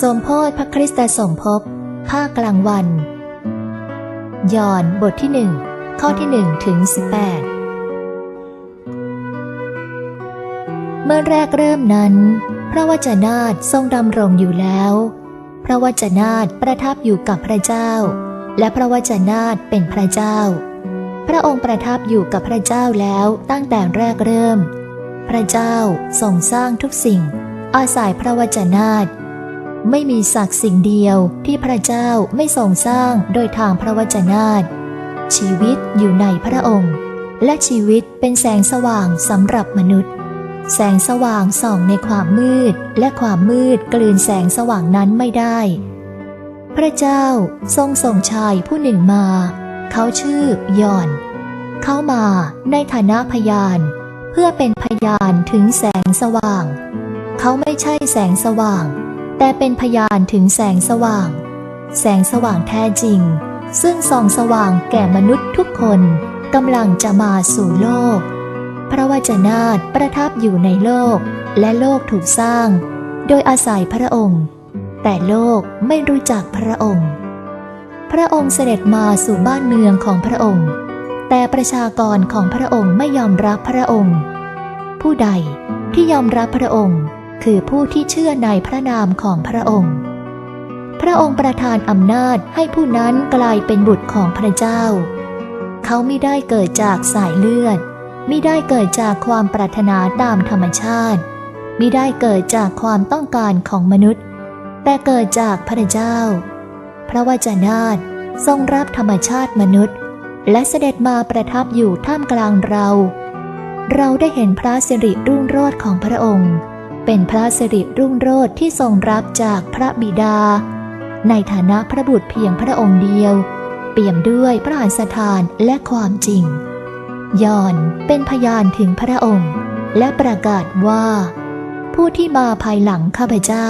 สมโพธิพระคริสตสมภพภาคกลางวัน ยอห์นบทที่หนึ่งข้อที่หนึ่งถึงสิบแปดเมื่อแรกเริ่มนั้น พระวจนาตทรงดำรงอยู่แล้ว พระวจนาตประทับอยู่กับพระเจ้า และพระวจนาตเป็นพระเจ้า พระองค์ประทับอยู่กับพระเจ้าแล้วตั้งแต่แรกเริ่ม พระเจ้าทรงสร้างทุกสิ่ง อาศัยพระวจนาต ไม่มีสักสิ่งเดียวที่พระเจ้าไม่ทรงสร้างโดยทางพระวจนาตชีวิตอยู่ในพระองค์ และชีวิตเป็นแสงสว่างสำหรับมนุษย์ แสงสว่างส่องในความมืด และความมืดกลืนแสงสว่างนั้นไม่ได้ พระเจ้าทรงส่งชายผู้หนึ่งมา เขาชื่อยอน เขามาในฐานะพยาน เพื่อเป็นพยานถึงแสงสว่าง เขาไม่ใช่แสงสว่าง แต่เป็นพยานถึงแสงสว่าง แสงสว่างแท้จริง ซึ่งส่องสว่างแก่มนุษย์ทุกคนกำลังจะมาสู่โลก พระวจนาตประทับอยู่ในโลก และโลกถูกสร้าง โดยอาศัยพระองค์ แต่โลกไม่รู้จักพระองค์ พระองค์เสด็จมาสู่บ้านเมืองของพระองค์ แต่ประชากรของพระองค์ไม่ยอมรับพระองค์ ผู้ใดที่ยอมรับพระองค์ คือผู้ที่เชื่อในพระนามของพระองค์ พระองค์ประทานอำนาจให้ผู้นั้นกลายเป็นบุตรของพระเจ้า เขาไม่ได้เกิดจากสายเลือดไม่ได้เกิดจากความปรารถนาตามธรรมชาติไม่ได้เกิดจากความต้องการของมนุษย์ แต่เกิดจากพระเจ้า พระวจนาตทรงรับธรรมชาติมนุษย์ และเสด็จมาประทับอยู่ท่ามกลางเรา เราได้เห็นพระสิริรุ่งโรจน์ของพระองค์ เป็นพระสิริรุ่งโรจน์ที่ทรงรับจากพระบิดา ในฐานะพระบุตรเพียงพระองค์เดียว เปี่ยมด้วยพระอันทานและความจริง ยอนเป็นพยานถึงพระองค์ และประกาศว่า ผู้ที่มาภายหลังข้าพเจ้า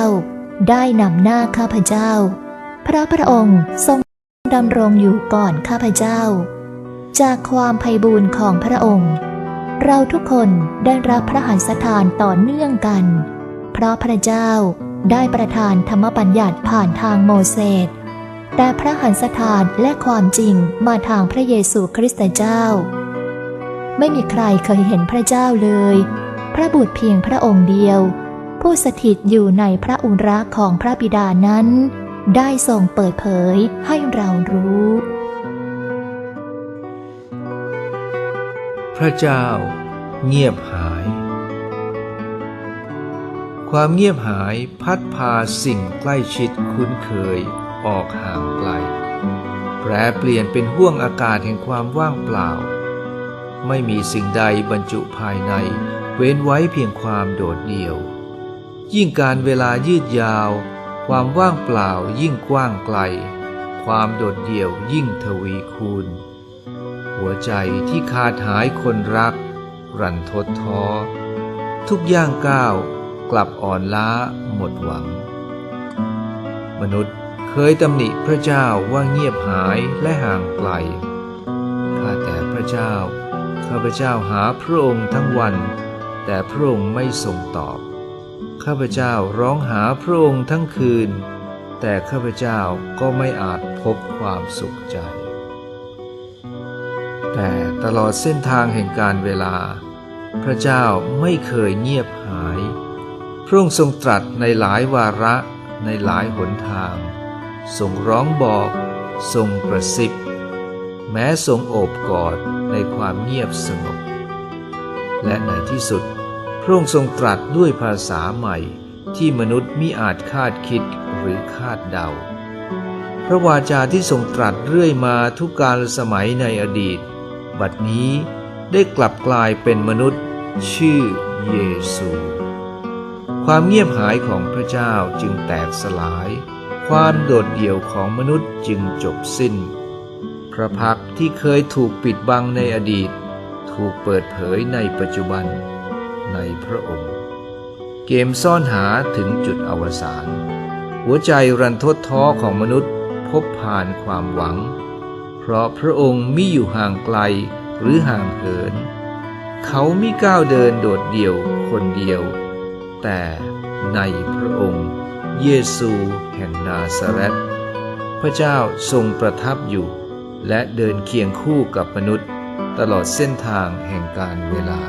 ได้นำหน้าข้าพเจ้า พระพระองค์ทรงดำรงอยู่ก่อนข้าพเจ้า จากความไพบูรณ์ของพระองค์ เราทุกคนได้รับพระหันสถานต่อเนื่องกัน เพราะพระเจ้าได้ประทานธรรมบัญญัติผ่านทางโมเสส แต่พระหันสถานและความจริงมาทางพระเยซูคริสต์เจ้า ไม่มีใครเคยเห็นพระเจ้าเลย พระบุตรเพียงพระองค์เดียว ผู้สถิตอยู่ในพระอุระของพระบิดานั้น ได้ทรงเปิดเผยให้เรารู้ พระเจ้า เงียบหาย ความเงียบหายพัดพาสิ่งใกล้ชิดคุ้นเคยออกห่างไกล แปรเปลี่ยนเป็นห่วงอากาศแห่งความว่างเปล่า ไม่มีสิ่งใดบรรจุภายใน เว้นไว้เพียงความโดดเดี่ยว ยิ่งการเวลายืดยาว ความว่างเปล่ายิ่งกว้างไกล ความโดดเดี่ยวยิ่งทวีคูณ หัวใจที่ขาดหายคนรัก รันทดท้อ ทุกย่างก้าวกลับอ่อนล้าหมดหวัง มนุษย์เคยตำหนิพระเจ้าว่าเงียบหายและห่างไกล ข้าแต่พระเจ้า ข้าพเจ้าหาพระองค์ทั้งวัน แต่พระองค์ไม่ทรงตอบ ข้าพเจ้าร้องหาพระองค์ทั้งคืน แต่ข้าพเจ้าก็ไม่อาจพบความสุขใจ แต่ตลอดเส้นทางแห่งการเวลา พระเจ้าไม่เคยเงียบหาย พระองค์ทรงตรัสในหลายวาระในหลายหนทาง ทรงร้องบอกทรงกระซิบ แม้ทรงโอบกอดในความเงียบสงบ และในที่สุด พระองค์ทรงตรัสด้วยภาษาใหม่ที่มนุษย์มิอาจคาดคิดหรือคาดเดา พระวาจาที่ทรงตรัสเรื่อยมาทุกกาลสมัยในอดีต บัดนี้ได้กลับกลายเป็นมนุษย์ ชื่อเยซู ความเงียบหายของพระเจ้าจึงแตกสลาย ความโดดเดี่ยวของมนุษย์จึงจบสิ้น พระพักที่เคยถูกปิดบังในอดีต ถูกเปิดเผยในปัจจุบันในพระองค์ เกมซ่อนหาถึงจุดอวสานหัวใจรันทดท้อของมนุษย์พบผ่านความหวัง เพราะพระองค์มิอยู่ห่างไกลหรือห่างเหิน เขามิก้าวเดินโดดเดี่ยวคนเดียว แต่ในพระองค์ เยซูแห่งนาซาเรตพระเจ้าทรงประทับอยู่ และเดินเคียงคู่กับมนุษย์ ตลอดเส้นทางแห่งการเวลา